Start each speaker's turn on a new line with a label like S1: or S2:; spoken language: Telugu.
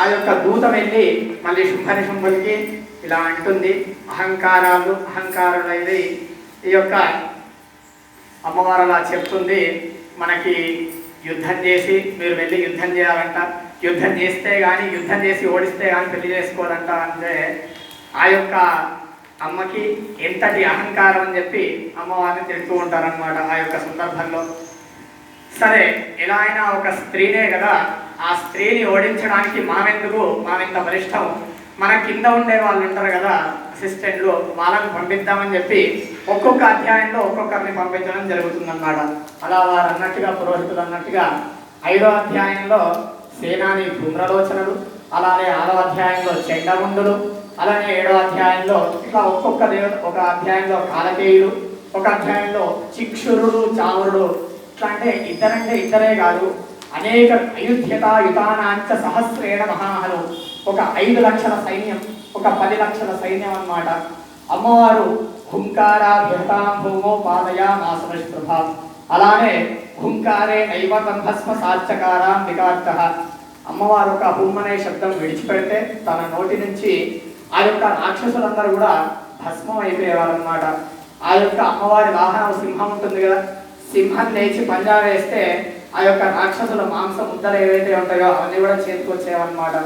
S1: ఆ యొక్క దూత వెళ్ళి మళ్ళీ శుంభని శుంభులకి ఇలా అంటుంది. అహంకారాలు అహంకారులైనవి ఈ యొక్క అమ్మవారు అలా చెప్తుంది. మనకి యుద్ధం చేసి మీరు వెళ్ళి యుద్ధం చేయాలంట. యుద్ధం చేస్తే కానీ యుద్ధం చేసి ఓడిస్తే కానీ పెళ్ళి చేసుకోవాలంట అంటే ఆ యొక్క అమ్మకి ఎంతటి అహంకారం అని చెప్పి అమ్మవారిని తిడుతూ ఉంటారనమాట ఆ యొక్క సందర్భంలో. సరే ఎలా అయినా ఒక స్త్రీనే కదా ఆ స్త్రీని ఓడించడానికి మనమెందుకు? మనం బలిష్టం? మన కింద ఉండే వాళ్ళు ఉంటారు కదా అసిస్టెంట్లు వాళ్ళని పంపిద్దామని చెప్పి ఒక్కొక్క అధ్యాయంలో ఒక్కొక్కరిని పంపించడం జరుగుతుందన్నమాట. అలా వారు అన్నట్టుగా పురోహితులు అన్నట్టుగా ఐదో అధ్యాయంలో సేనాని ధూమ్రలోచనలు అలానే ఆరో అధ్యాయంలో చెండముండులు అలానే ఏడో అధ్యాయంలో ఇట్లా ఒక్కొక్క దేవత ఒక అధ్యాయంలో కాలకేయులు ఒక అధ్యాయంలో చిక్షురుడు చావురుడు ఇట్లా అంటే ఇద్దరంటే ఇద్దరే కాదు. అనేక అయుధ్యతాయుతానాంచ సహస్రేణ మహాహను ఒక ఐదు లక్షల సైన్యం ఒక పది లక్షల సైన్యం అన్నమాట. అమ్మవారు హుంకారాభ్యతాంభూమో పాదయా మాసమృభ అలానే హుంకారే నైవ బ్రహ్మస్మ సాత్యకారాం వికార్త. అమ్మవారు ఒక హుమ్మనే శబ్దం విడిచిపెడితే తన నోటి నుంచి ఆ యొక్క రాక్షసులందరూ కూడా భస్మం అయిపోయేవారన్నమాట ఆ యొక్క అమ్మవారి వాహనం సింహం ఉంటుంది కదా సింహం లేచి పంజా వేస్తే ఆ యొక్క రాక్షసుల మాంసం ముద్దలు ఏవైతే ఉంటాయో అవన్నీ కూడా చేతికి వచ్చేవన్నమాట